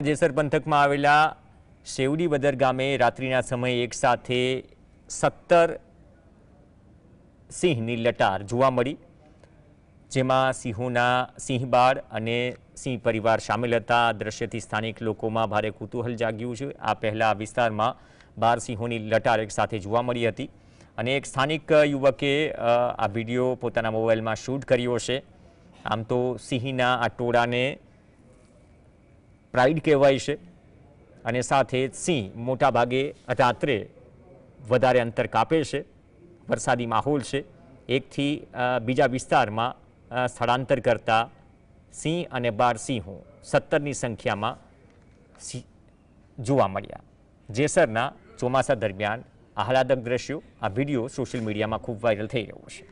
જેસર પંથકમાં આવેલા શેવડી બદર ગામે રાત્રિના સમયે એકસાથે સત્તર સિંહની લટાર જોવા મળી, જેમાં સિંહોના સિંહબાળ અને સિંહ પરિવાર સામેલ હતા. દ્રશ્યથી સ્થાનિક લોકોમાં ભારે કુતૂહલ જાગ્યું છે. આ પહેલાં વિસ્તારમાં બાર સિંહોની લટાર એકસાથે જોવા મળી હતી અને એક સ્થાનિક યુવકે આ વીડિયો પોતાના મોબાઈલમાં શૂટ કર્યો છે આમ તો સિંહના આ ટોળાને પ્રાઇડ કહેવાય છે. અને સાથે સિંહ મોટા ભાગે રાત્રે વધારે અંતર કાપે છે. વરસાદી માહોલ છે. એકથી બીજા વિસ્તારમાં સ્થળાંતર કરતા સિંહ અને બાર સિંહો સત્તરની સંખ્યામાં જોવા મળ્યા. જેસરના ચોમાસા દરમિયાન આહલાદક દ્રશ્યો આ વીડિયો સોશિયલ મીડિયામાં ખૂબ વાયરલ થઈ રહ્યો છે.